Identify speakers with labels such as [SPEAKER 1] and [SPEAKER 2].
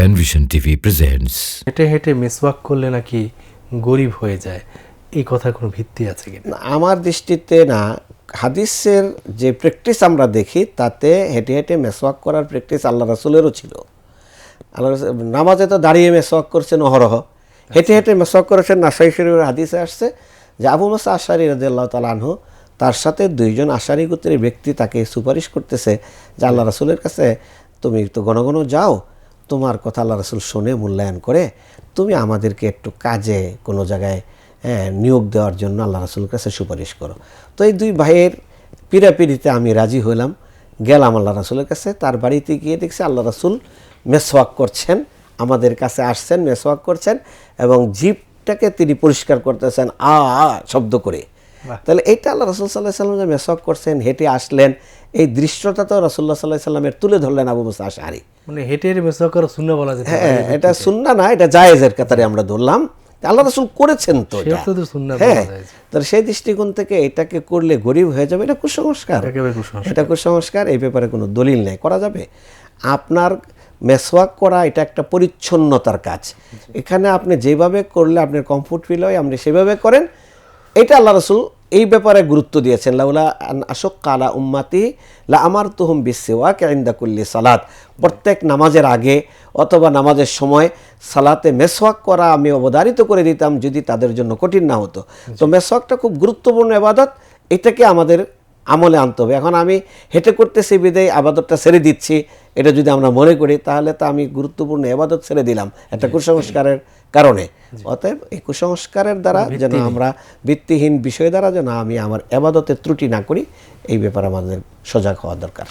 [SPEAKER 1] Panvision TV presents
[SPEAKER 2] হেঁটে হেঁটে মেসওয়াক করলে নাকি গরিব হয়ে যায়। এই কথার কোনো ভিত্তি আছে
[SPEAKER 3] না, আমার দৃষ্টিতে না হাদিসের যে প্র্যাকটিস আমরা দেখি তাতে হেঁটে হেঁটে মেসওয়াক করার প্র্যাকটিস আল্লাহ রাসুলেরও ছিল। আল্লাহ রাসূল- নামাজে তো দাঁড়িয়ে মেসওয়াক করছেন অহরহ। হেঁটে হেঁটে মেসওয়াক করেছেন নাসাই শরীফের হাদিসে আসছে যে আবু মাসা আশারি রাদিয়াল্লাহু তাআলা আনহু তার সাথে দুইজন আশারি গোত্রের ব্যক্তি তাকে সুপারিশ করতেছে যে আল্লাহ রাসূলের কাছে তুমি তো ঘন ঘন যাও তোমার কথা আল্লাহ রাসূল শুনে মূল্যায়ন করে তুমি আমাদেরকে একটু কাজে কোনো জায়গায় হ্যাঁ, নিয়োগ দেওয়ার জন্য আল্লাহ রাসূলের কাছে সুপারিশ করো। তো এই দুই ভাইয়ের পিড়াপিড়িতে আমি রাজি হইলাম গেলাম আল্লাহ রাসূলের কাছে তার বাড়িতে গিয়ে দেখছি আল্লাহ রাসূল মেসওয়াক করছেন আমাদের কাছে আসছেন মেসওয়াক করছেন এবং জিপটাকে তিনি পরিষ্কার করতেছেন আ আ শব্দ করে। তাহলে এইটা আল্লাহ রসুল সাল্লাহ সাল্লাম যে মেসওয়াক করছেন হেঁটে আসলেন এই দৃশ্যটা তো রসুল্লাহ সাল্লাহ সাল্লামের তুলে ধরলেন আবু মুসা আশারি
[SPEAKER 2] মানে হেঁটে হেঁটে মেসওয়াক করা শূন্য বলা পারে
[SPEAKER 3] হ্যাঁ এটা সুন্না না এটা জায়েজের কাতারে আমরা ধরলাম আল্লাহ রসুল করেছেন তো।
[SPEAKER 2] তো
[SPEAKER 3] হ্যাঁ
[SPEAKER 2] যায়।
[SPEAKER 3] তাহলে সেই দৃষ্টিকোণ থেকে এটাকে করলে গরিব হয়ে যাবে এটা কুসংস্কার
[SPEAKER 2] কুসংস্কার।
[SPEAKER 3] এটা কুসংস্কার এই ব্যাপারে কোনো দলিল নেই করা যাবে আপনার মেসওয়াক করা এটা একটা পরিচ্ছন্নতার কাজ এখানে আপনি যেভাবে করলে আপনার কমফোর্ট ফিল হয় আপনি সেভাবে করেন এটা আল্লাহ রসুল এই ব্যাপারে গুরুত্ব দিয়েছেন, লাউলা আশক কালা উম্মাতি লা আমার তুহুম বিসেওয়াক ইন্দা কুল্লি সালাত। প্রত্যেক নামাজের আগে অথবা নামাজের সময় সালাতে মেসওয়াক করা আমি অবধারিত করে দিতাম যদি তাদের জন্য কঠিন না হতো। তো মেসওয়াকটা খুব গুরুত্বপূর্ণ এবাদত, এটাকে আমাদের আমলে আনতে হবে। এখন আমি হেঁটে করতেছি বিদায়, আবাদতটা ছেড়ে দিচ্ছি। এটা যদি আমরা মনে করি তাহলে তো আমি গুরুত্বপূর্ণ এবাদত ছেড়ে দিলাম একটা কুসংস্কারের কারণে। অতএব এই কুসংস্কারের দ্বারা যেন আমরা ভিত্তিহীন বিষয় দ্বারা যেন আমি আমার এবাদতের ত্রুটি না করি এই ব্যাপারে আমাদের সজাগ হওয়া দরকার।